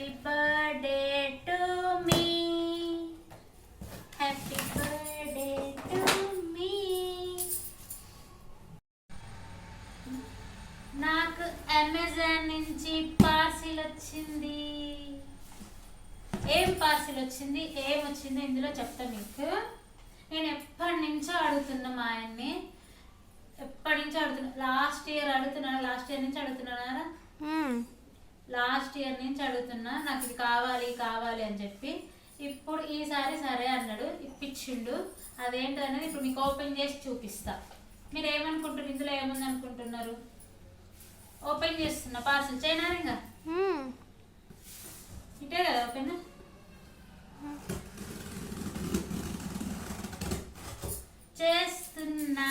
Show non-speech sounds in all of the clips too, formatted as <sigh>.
Happy birthday to me happy birthday to me నాకు Amazon నుంచి parcel వచ్చింది. ఏం పార్సిల్ వచ్చింది? ఏం వచ్చింది ఇందులో చెప్తా మీకు. నేను ఎప్పటి నుంచో అడుగుతున్నా మా ఆయన్ని. ఎప్పటి నుంచో అడుగుతున్నా. లాస్ట్ ఇయర్ అడుగుతున్నాను? లాస్ట్ ఇయర్ నుంచి అడుగుతున్నాను? లాస్ట్ ఇయర్ నుంచి అడుగుతున్నా నాకు ఇది కావాలి కావాలి అని చెప్పి. ఇప్పుడు ఈసారి సరే అన్నాడు ఇప్పించిండు. అదేంటి అనేది ఇప్పుడు మీకు ఓపెన్ చేసి చూపిస్తా. మీరు ఏమనుకుంటున్నారు? ఇందులో ఏముంది అనుకుంటున్నారు? ఓపెన్ చేస్తున్నా పార్సల్ చైనా ఇంకా ఇటే కదా ఓపెన్? చేస్తున్నా.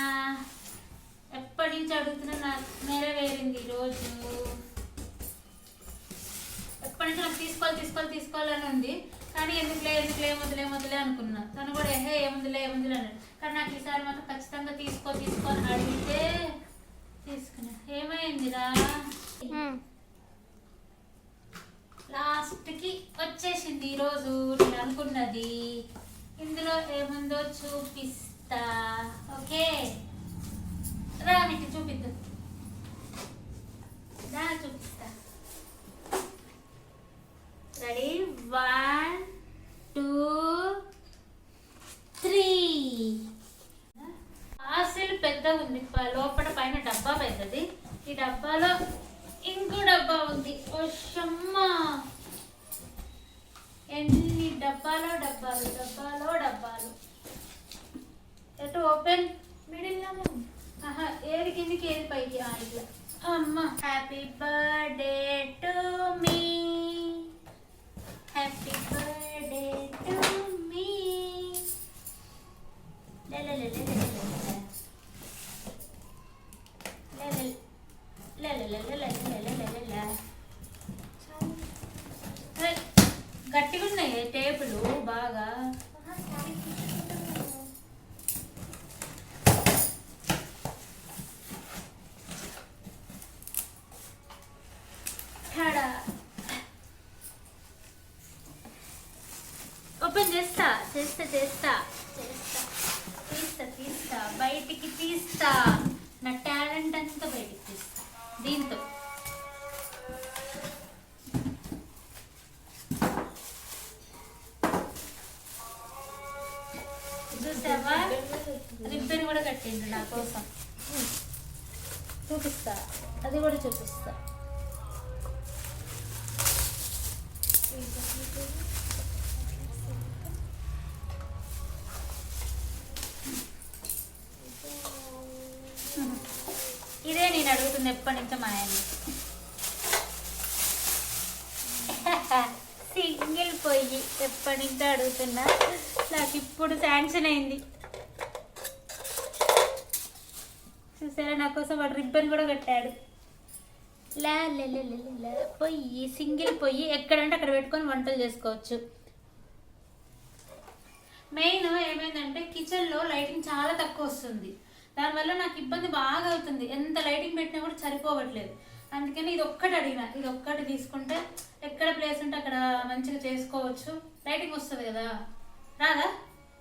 ఎప్పటి నుంచి అడుగుతున్నా? నాకు నెరవేరింది ఈరోజు నుంచి నాకు తీసుకోవాలి తీసుకోవాలి తీసుకోవాలని ఉంది. కానీ ఎందుకులే ఎందుకులే ఏముందిలే ఏముందిలే అనుకున్నా. తను కూడా ఏహే ఏముందిలే ఏముందిలే అన్నాడు. కానీ నాకు ఈసారి మాత్రం ఖచ్చితంగా తీసుకో తీసుకో అని అడిగితే తీసుకున్నా. ఏమైందిరా? లాస్ట్కి వచ్చేసింది ఈరోజు నేను అనుకున్నది. ఇందులో ఏముందో చూపిస్తా. ఓకే? రా నీకు చూపిద్దు రా చూపిస్తా ready one two three parcel పెద్దగా ఉంది లోపల పైన డబ్బా పెద్దది. ఈ డబ్బాలో ఇంకో డబ్బా ఉంది. ఓషమ్మ! ఎన్ని డబ్బాలో డబ్బాలు డబ్బాలో డబ్బాలు. ఎటు ఓపెన్? మిడిల్ ఆహా ఏది కిందికి ఏది పైకి? ఆ, ఇట్లా. అమ్మ happy birth to me happy birthday to me గట్టిగా ఉన్నాయి టేబుల్ బాగా ఠాడా. ఓపెన్ చేస్తా చేస్తా చేస్తా చేస్తా. తీస్తా తీస్తా బయటికి తీస్తా. నా టాలెంట్ అంతా బయటికి తీస్తా. దీంతో. చూసావా? రిబ్బన్ కూడా కట్టిండు నా కోసం. చూపిస్తా. అది కూడా చూపిస్తా ఇదే నేను ఎప్పటి నుంచో మా ఆయన. <laughs> సింగిల్ పొయ్యి ఎప్పటి నుంచో అడుగుతున్నా. నాకు ఇప్పుడు శాంక్షన్ అయింది. చూసారా నా కోసం వాడు రిబ్బన్ కూడా కట్టాడు. లే లా. పొయ్యి సింగిల్ పొయ్యి ఎక్కడంటే అక్కడ పెట్టుకొని వంటలు చేసుకోవచ్చు. మెయిన్ ఏమైందంటే కిచెన్లో లైటింగ్ చాలా తక్కువ వస్తుంది. దానివల్ల నాకు ఇబ్బంది బాగా అవుతుంది. ఎంత లైటింగ్ పెట్టినా కూడా సరిపోవట్లేదు. అందుకని ఇది ఒక్కటి అడిగిన. ఇది ఒక్కటి తీసుకుంటే ఎక్కడ ప్లేస్ ఉంటే అక్కడ మంచిగా చేసుకోవచ్చు. లైటింగ్ వస్తుంది కదా. రాదా?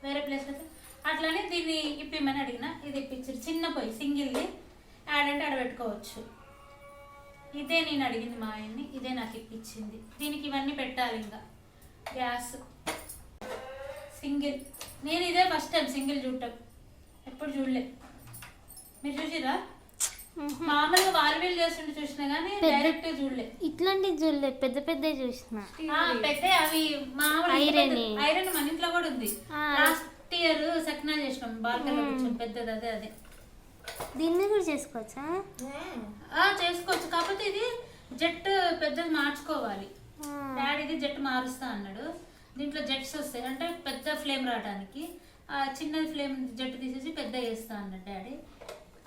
వేరే ప్లేస్ అయితే. అట్లానే దీన్ని ఇప్పిమని అడిగిన. ఇది ఇప్పించారు చిన్న పొయ్యి సింగిల్ది యాడ్ అంటే ఆడ పెట్టుకోవచ్చు. ఇదే నేను అడిగింది మా ఆయన్ని. ఇదే నాకు ఇప్పించింది. దీనికి ఇవన్నీ పెట్టాలి ఇంకా. గ్యాస్. సింగిల్. నేను ఇదే ఫస్ట్ టైం సింగిల్ చూడటం. ఎప్పుడు చూడలేదు మీరు చూసిరా మామూలుగా వాళ్ళు వీళ్ళు చేస్తుంటే చూసినా కానీ డైరెక్ట్ చూడలే. ఇట్లాంటివి చూడలేదు పెద్ద పెద్ద చూసిన. పెద్ద అవి మామూలు ఐరన్. ఐరన్ మన ఇంట్లో కూడా ఉంది. లాస్ట్ ఇయర్ సక్నా చేసినాం బాల్కనీలో కూర్చొని పెద్దది అదే అదే. దీన్ని కూడా చేసుకోవచ్చా? ఆ చేసుకోవచ్చు. కాకపోతే ఇది జెట్ పెద్దది మార్చుకోవాలి. డాడీ ఇది జెట్ మారుస్తా అన్నాడు. దీంట్లో జెట్స్ వస్తాయి. అంటే పెద్ద ఫ్లేమ్ రావడానికి. చిన్నది ఫ్లేమ్ జెట్ తీసేసి పెద్ద వేస్తా అన్నాడు డాడీ.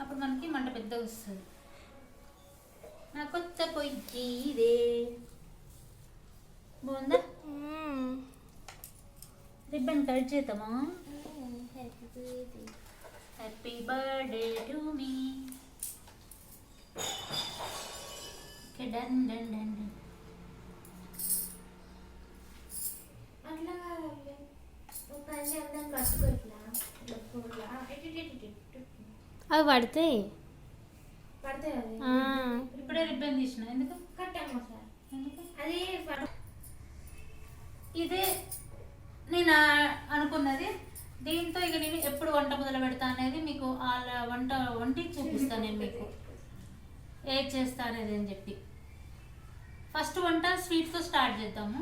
అప్పుడు మనకి మంట పెద్ద వస్తుంది. నా కొత్త పొయ్యి ఇదే. బాగుందా? రిబ్బన్ కట్ చేద్దామా? Happy birthday to me okay done done done done అవి పడతాయి. ఇప్పుడే రిబ్బన్ తీసిన. ఎందుకు? కట్టాము సార్. ఎందుకు? అది ఇదే నేను అనుకున్నది. దీంతో ఇక నేను ఎప్పుడు వంట మొదలు పెడతా అనేది మీకు వాళ్ళ వంట వంటి చూపిస్తాను నేను మీకు. ఏది చేస్తా అనేది అని చెప్పి. ఫస్ట్ వంట స్వీట్తో స్టార్ట్ చేద్దాము.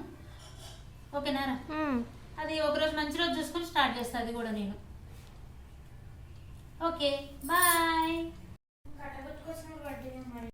ఓకేనారా మ్మ్. అది ఒకరోజు మంచి రోజు చూసుకొని స్టార్ట్ చేస్తా అది కూడా నేను. ఓకే బాయ్ కట్టబెట్టుకోసం పట్టింది మరి